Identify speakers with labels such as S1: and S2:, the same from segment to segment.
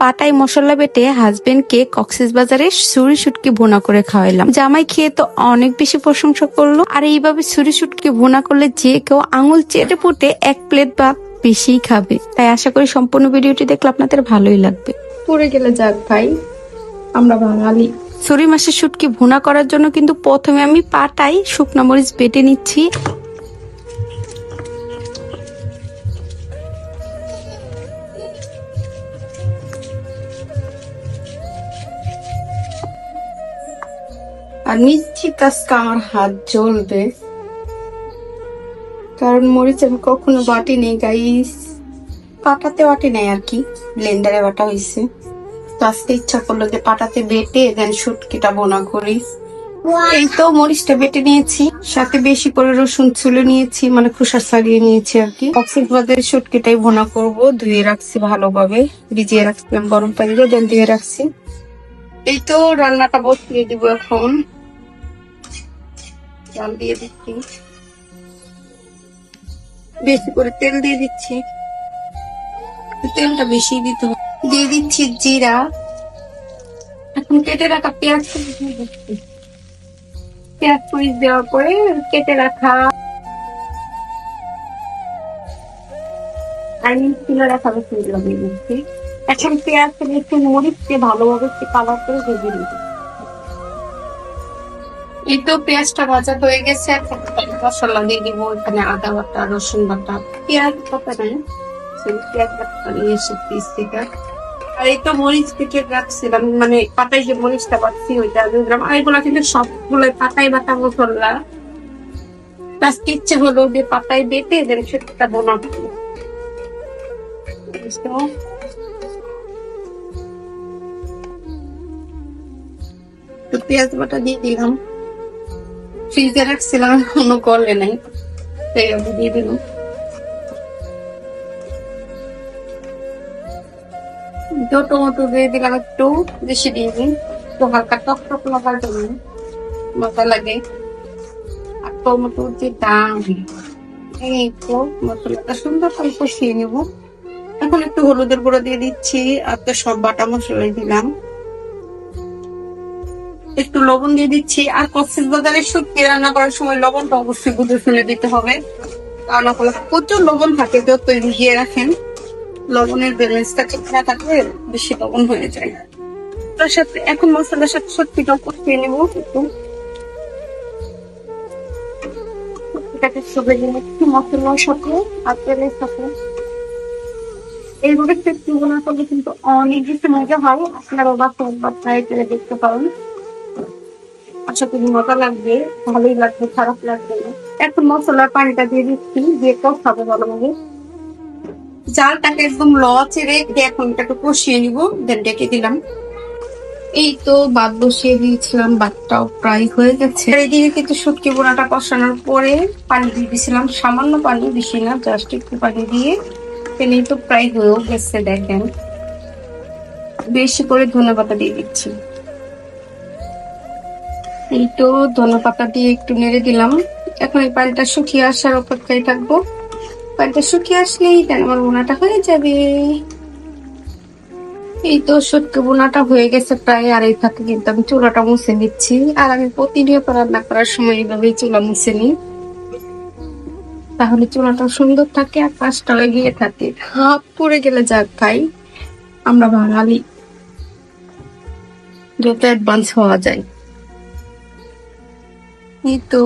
S1: পাটাই মশলা বেটে হাজবেন্ডকে কক্সেস বাজারে ছুরি শুটকি ভুনা করে খাওয়াইলাম। জামাই খেয়ে তো অনেক বেশি প্রশংসা করল। আর এইভাবে সুরি শুটকি ভুনা করলে যে কেউ আঙুল চেটে পুটে এক প্লেট বা বেশিই খাবে। তাই আশা করি সম্পূর্ণ ভিডিওটি দেখলে আপনাদের ভালোই লাগবে।
S2: পড়ে গেলে যাক ভাই আমরা বাঙালি।
S1: ছুরি মাছের শুটকি ভুনা করার জন্য কিন্তু প্রথমে আমি পাটাই শুকনো মরিচ বেটে নিচ্ছি।
S2: আর নিশ্চিত আজকে আমার হাত জ্বলবে। কারণ মরিচ আমি কখনো বাটি নেই গাইস পাটাতে বাটি নেই আর কি ব্লেন্ডারে বাটা হয়েছে তো আজকে ইচ্ছা করল যে পাটাতে বেটে দেন শুটকিটা বোনা করি। এই তো মরিচটা বেটে নিয়েছি সাথে বেশি করে রসুন ছুলে নিয়েছি মানে খোসা ছাড়িয়ে নিয়েছি আর কি। কক্সবাজারের শুটকিটাই ভোনা করব ধুয়ে রাখছি ভালোভাবে ভিজিয়ে রাখছিলাম গরম পানি দিয়ে দেন ধুয়ে রাখছি। এই তো রান্নাটা বসিয়ে দিব এখন। চাল দিয়ে দিচ্ছি। বেশি করে তেল দিয়ে দিচ্ছি। তেলটা বেশি দিতে দিয়ে দিচ্ছি জিরা। এখন কেটে রাখা পেঁয়াজ পেঁয়াজ কুচি দেওয়ার পরে কেটে রাখা এখন পেঁয়াজ একটু মরিচ দিয়ে ভালোভাবে কালার করে ভেজে দিচ্ছি এই তো পেঁয়াজটা ভাজা হয়ে গেছে, এখন মশলা দিয়ে দিব, এখানে আদা বাটা, রসুন বাটা। পেঁয়াজ বাটা নেই পেঁয়াজ নিয়ে এসে আর এই তো মরিচ রাখছিলাম মানে পাতায় যে মরিচটা আর কিন্তু পাতায় হলো যে পাতায় বেটে দেন, সেটা তো পেঁয়াজ বাটা দিয়ে দিলাম। ফ্রিজে রাখছিলাম, কোনো গলে নাই। তাই আমি দিয়ে দিলাম। তো টমেটো দিয়ে দিলাম একটু বেশি দিয়ে দিন তো হালকা টক টক লাগার জন্য মজা লাগে। আর টমেটোর যে দাম, এই তো মশলাটা সুন্দর করে কষিয়ে নেব। এখন একটু হলুদের গুঁড়ো দিয়ে দিচ্ছি, আর তো সব বাটা মশলাই দিলাম। একটু লবণ দিয়ে দিচ্ছি। আর কক্সিস বাজারের শুটকি রান্না করার সময় লবণটা অবশ্যই বুঝে শুনে দিতে হবে। কারণ ওগুলো প্রচুর লবণ থাকে যত ভিজিয়ে রাখেন। লবণের ব্যালেন্সটা ঠিক না থাকলে বেশি লবণ হয়ে যায়। তার সাথে এখন মশলার সাথে সত্যিটাও কষিয়ে একটু। এইভাবে সত্যি করলে কিন্তু অনেক বেশি মজা হয়। আপনারা একবার দেখতে পারেন। আশা মজা লাগবে, ভালোই লাগবে, খারাপ লাগবে না। মশলার পানিটা দিয়ে দিচ্ছি, দিয়ে জালটাকে একদম এখন এটাকে কষিয়ে নিব দেন ডেকে দিলাম। এই তো বসিয়ে দিয়েছিলাম প্রায় হয়ে গেছে। এইদিকে কিন্তু শুটকি বোনাটা কষানোর পরে পানি দিয়ে দিয়েছিলাম, সামান্য পানি বেশি না জাস্ট একটু পানি দিয়ে। তেলেই তো প্রায় হয়েও গেছে, দেখেন। বেশি করে ধনে পাতা দিয়ে দিচ্ছি। এই তো ধনে পাতা দিয়ে একটু নেড়ে দিলাম। এখন এই পানিটা শুকিয়ে আসার অপেক্ষায় থাকব। পানিটা শুকিয়ে আসলেই দেন আমার বোনাটা হয়ে যাবে। এই তো সত্যি বোনাটা হয়ে গেছে প্রায়, আর এই থাকে কিন্তু আমি চুলাটা মুছে নিচ্ছি। আর আমি প্রতিনিয়ত রান্না করার সময় এইভাবেই চুলা মুছে নিই। তাহলে চুলাটা সুন্দর থাকে আর কাজটা এগিয়ে থাকে। হাত পড়ে গেলে যাক খাই, আমরা বাঙালি। যত অ্যাডভান্স হওয়া যায়। এই তো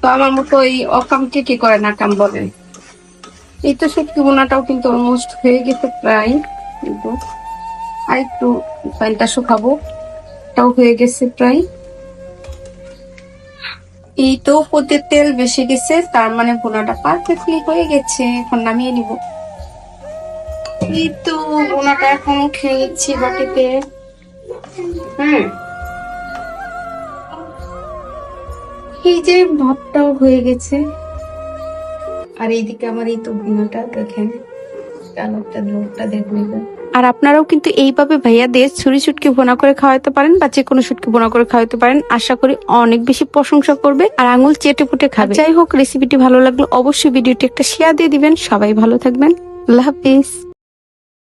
S2: তো আমার মতো এই অকামকে কি করে না, কাম বলে। এই তো শুটকি বোনাটাও কিন্তু অলমোস্ট হয়ে গেছে প্রায়। কিন্তু আর একটু পানিটা শুকাবো, তাও হয়ে গেছে প্রায়। এই তো পথে তেল বেশি গেছে, তার মানে বোনাটা পারফেক্টলি হয়ে গেছে, এখন নামিয়ে নিব। এই তো বোনাটা এখন খেয়ে নিচ্ছি বাটিতে। হুম। এই যে ভাতটাও হয়ে গেছে। আর এইদিকে আমার এই তো ভিনোটা দেখেন কালারটা লোকটা দেখবেন
S1: আর আপনারাও কিন্তু এইভাবে ভাইয়াদের ছুরি শুটকি ভোনা করে খাওয়াতে পারেন বা যে কোনো শুটকি ভোনা করে খাওয়াতে পারেন আশা করি অনেক বেশি প্রশংসা করবে আর আঙুল চেটে পুটে খাবে। যাই হোক রেসিপিটি ভালো লাগল অবশ্যই ভিডিওটি একটা শেয়ার দিয়ে দিবেন। সবাই ভালো থাকবেন। আল্লাহ হাফিজ।